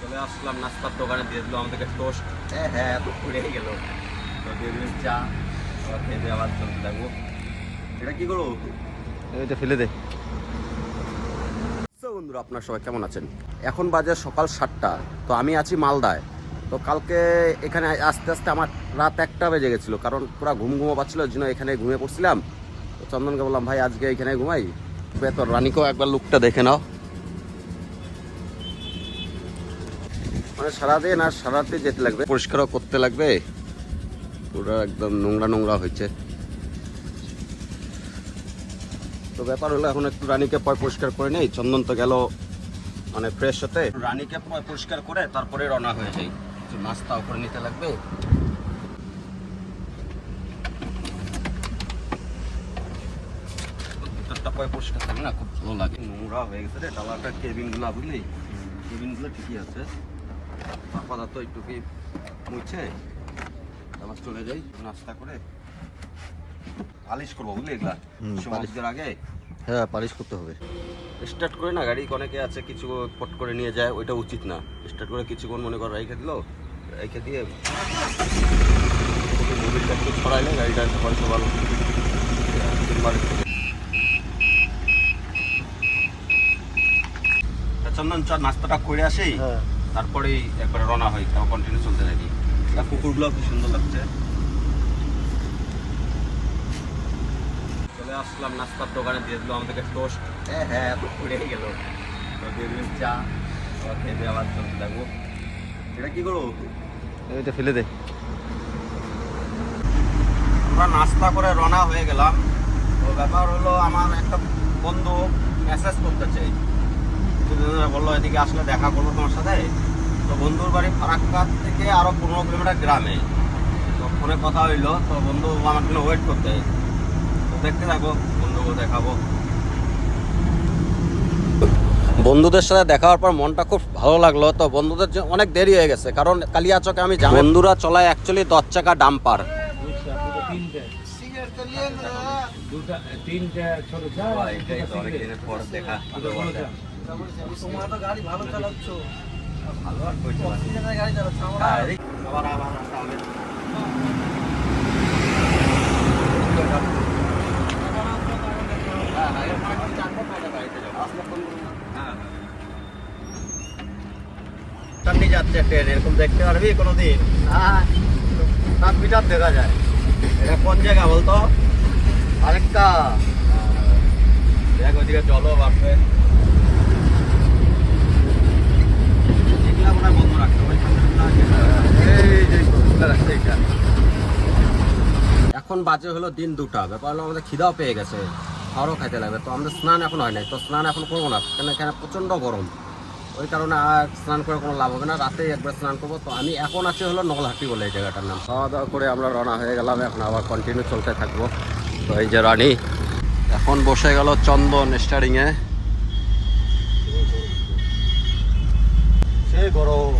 চলে আসলাম নাস্তার দোকানে দিয়ে দিল আমাদেরকে টোস্ট হ্যাঁ হ্যাঁ তো পড়ে গেল। তো দিয়ে দিলেন চা আবার খেয়ে দিয়ে আবার চলতে থাকব। এটা কি করব? এটা ফেলে দে। তো বন্ধুরা আপনার সবাই কেমন আছেন? এখন বাজে সকাল সাতটা তো আমি আছি মালদায়। তো কালকে এখানে আস্তে আস্তে আমার রাত একটা বেজে গেছিল কারণ পুরো ঘুম ঘুমো পাচ্ছিলো ওই জন্য এখানে ঘুমিয়ে পড়ছিলাম। তো চন্দনকে বললাম ভাই আজকে এখানে ঘুমাই? তোর রানীকেও একবার লুকটা দেখে নাও। মানে সারাদিন আর সারাতে যেতে লাগবে। পরিষ্কারও করতে লাগবে। পুরো একদম নোংরা নোংরা হয়েছে। তো ব্যাপার হলো এখন একটু রানীকে পয় পরিষ্কার করে নেই। চন্দন তো গেল মানে ফ্রেশ হতে। রানীকে পয় পরিষ্কার করে তারপরে রওনা হয়ে যাই। একটু নাস্তাও করে নিতে লাগবে। ভিতরটা পরিষ্কার থাকে না খুব ভালো লাগে। নোংরা হয়ে গেছে রে ডালাটা কেবিনগুলো বুঝলি? কেবিনগুলো ঠিকই আছে। আপাতত একটু কি মুছে আবার চলে যাই নাস্তা করে। পালিশ করব বুঝলি এগুলা? সমাজের আগে? হ্যাঁ পালিশ করতে হবে। স্টার্ট করে না গাড়ি অনেকে আছে কিছু পট করে নিয়ে যায় ওইটা উচিত না। স্টার্ট করে কিছুক্ষণ মনে কর রেখে দিল রেখে দিয়ে মোবিলটা একটু ছড়াইলে গাড়িটা সকাল সকাল চন্দন চল নাস্তাটা করে আসি। হ্যাঁ। তারপরেই একবারে রওনা হই তাও কন্টিনিউ চলতে থাকি। আর কুকুরগুলো খুব সুন্দর লাগছে। চলে আসলাম নাস্তার দোকানে দিয়ে দিল আমাদেরকে টোস্ট হ্যাঁ হ্যাঁ গেল। তো দিয়ে দিলেন চা। খেয়ে দিয়ে আবার চলতে থাকব। এটা কি করব? এটা ফেলে দে। আমরা নাস্তা করে রওনা হয়ে গেলাম। তো ব্যাপার হলো আমার একটা বন্ধু মেসেজ করতে চাই বলল এদিকে আসলে দেখা করব তোমার সাথে? তো বন্ধুর বাড়ি ফারাক্কা থেকে আরও পনেরো কিলোমিটার গ্রামে। তো ফোনে কথা হইল তো বন্ধু আমার জন্য ওয়েট করতে। তো দেখতে থাকো বন্ধুকে দেখাবো। বন্ধুদের সাথে দেখা হওয়ার পর মনটা খুব ভালো লাগল। তো বন্ধুদের যে অনেক দেরি হয়ে গেছে কারণ কালিয়াচকে আমি বন্ধুরা চলায় অ্যাকচুয়ালি দশ চাকা ডাম্পার দেখা। ভালো আর হ্যাঁ। হ্যাঁ, হ্যাঁ, মানে। হ্যাঁ, হ্যাঁ। ট্রেন এরকম দেখতে পারবি কোনোদিন হ্যাঁ তার মিটার দেখা যায় এটা কোন জায়গা বলতো আরেকটা দেখ ওইদিকে জলও বাড়বে এগুলা মনে হয় বন্ধ রাখতে হবে এই যে খোলা রাখছে এটা এখন বাজে হলো দিন দুটা। ব্যাপার হলো আমাদের খিদাও পেয়ে গেছে, খাওয়ারও খাইতে লাগবে। তো আমাদের স্নান এখন হয় নাই, তো স্নান এখন করব না, কেন এখানে প্রচণ্ড গরম। ওই কারণে আর স্নান করে কোনো লাভ হবে না রাতে একবার স্নান করব। তো আমি এখন আছি হলো নলহাটি বলে এই জায়গাটার নাম। খাওয়া দাওয়া করে আমরা রওনা হয়ে গেলাম, এখন আবার কন্টিনিউ চলতে থাকব। তো এই যে রানী, এখন বসে গেল চন্দন স্টারিংয়ে সেই গরম।